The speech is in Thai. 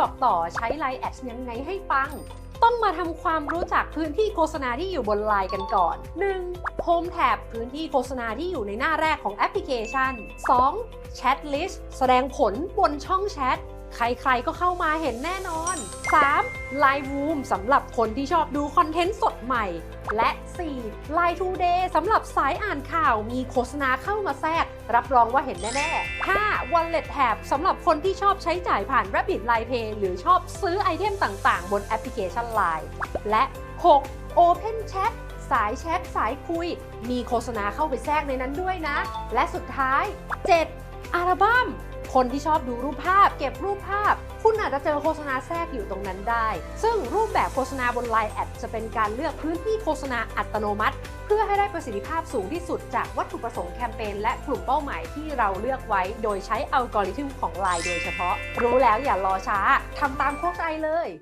บอกต่อใช้ไลน์แอดยังไงให้ปัง ต้องมาทำความรู้จักพื้นที่โฆษณาที่อยู่บนไลน์กันก่อน 1. Home Tab พื้นที่โฆษณาที่อยู่ในหน้าแรกของแอปพลิเคชัน 2. Chat List แสดงผลบนช่องแชท ใครๆก็เข้ามาเห็นแน่นอน 3. Live Room สำหรับคนที่ชอบดูคอนเทนต์สดใหม่ และ 4. Line Today สำหรับสายอ่านข่าวมีโฆษณาเข้ามาแทรก รับรองว่าเห็นแน่ๆ 5. Wallet Tab สำหรับคนที่ชอบใช้จ่ายผ่าน Rabbit Line Pay หรือชอบซื้อไอเทมต่างๆ บนแอปพลิเคชัน Line และ 6. Open Chat สายแชทสายคุย มีโฆษณาเข้าไปแทรกในนั้นด้วยนะ และสุดท้าย 7. อัลบั้ม คนที่ชอบดูรูปภาพ เก็บรูปภาพ คุณอาจจะเจอโฆษณาแทรกอยู่ตรงนั้นได้ ซึ่งรูปแบบโฆษณาบน Line แอดจะเป็นการเลือกพื้นที่โฆษณาอัตโนมัติ เพื่อให้ได้ประสิทธิภาพสูงที่สุดจากวัตถุประสงค์แคมเปญและกลุ่มเป้าหมายที่เราเลือกไว้ โดยใช้อัลกอริทึมของ Line โดยเฉพาะ รู้แล้วอย่ารอช้าทำตามโค้ชไอเลย